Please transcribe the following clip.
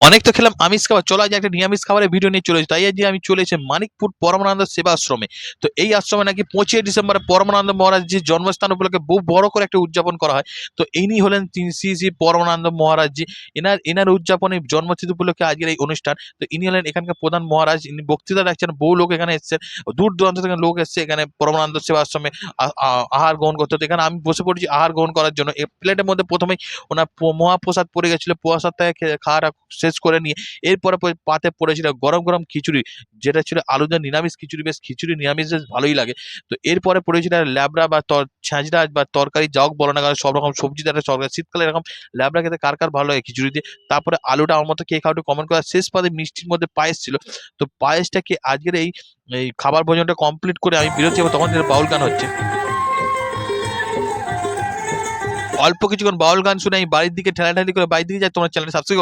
অনেক তো খেলাম, আমিষ খাবার। চলো আজ একটা নিরামিষ খাবারের ভিডিও নিয়ে চলেছি তাই আজ আমি চলেছি মানিকপুর পরমানন্দ সেবা আশ্রমে তো এই আশ্রমে নাকি পঁচিশে ডিসেম্বরে পরমানন্দ মহারাজজির জন্মস্থান উপলক্ষে বহু বড় করে একটা উদযাপন করা হয়। তো ইনি হলেন শ্রী শ্রী পরমানন্দ মহারাজজি। এনার এনার উদযাপনে জন্মতিথি উপলক্ষে আজকের এই অনুষ্ঠান। তো ইনি হলেন এখানকার প্রধান মহারাজ। ইনি বক্তৃতা রাখছেন, বহু লোক এখানে এসেছেন দূর দূরান্ত থেকে লোক এসছে এখানে পরমানন্দ সেবা আশ্রমে আহার গ্রহণ করতে। তো এখানে আমি বসে পড়েছি আহার গ্রহণ করার জন্য। এই প্লেটের মধ্যে প্রথমেই ওনার মহাপ্রসাদ পড়ে গেছিল। প্রসাদটাকে খাওয়াটা শেষ করে নিয়ে এরপরে পাতে পড়েছিল গরম গরম খিচুড়ি, যেটা ছিল আলুদের নিরামিষ খিচুড়ি, বেশ খিচুড়ি, নিরামিষ বেশ ভালোই লাগে। তো এরপরে পড়েছিল ল্যাবড়া বা তর, ছাঁচড়া বা তরকারি যাও বলো না কেন, সব রকম সবজি দ্বারা সরকার, শীতকালে এরকম ল্যাবড়া খেতে কার কার ভালো লাগে খিচুড়ি দিয়ে? তারপরে আলুটা আমার মতো কে খাও একটু কমেন্ট করা। শেষ পাতে মিষ্টির মধ্যে পায়েস ছিল। তো পায়েসটাকে আজকের এই এই খাবার ভোজনটা কমপ্লিট করে আমি বিরতি যাব তখন বাউল গান হচ্ছে। অল্প কিছুক্ষণ বাউল গান শুনে আমি বাড়ির দিকে ঠেলাঠালি করে বাড়ির দিকে যাই, তোমার চ্যানেল সাবস্ক্রাইব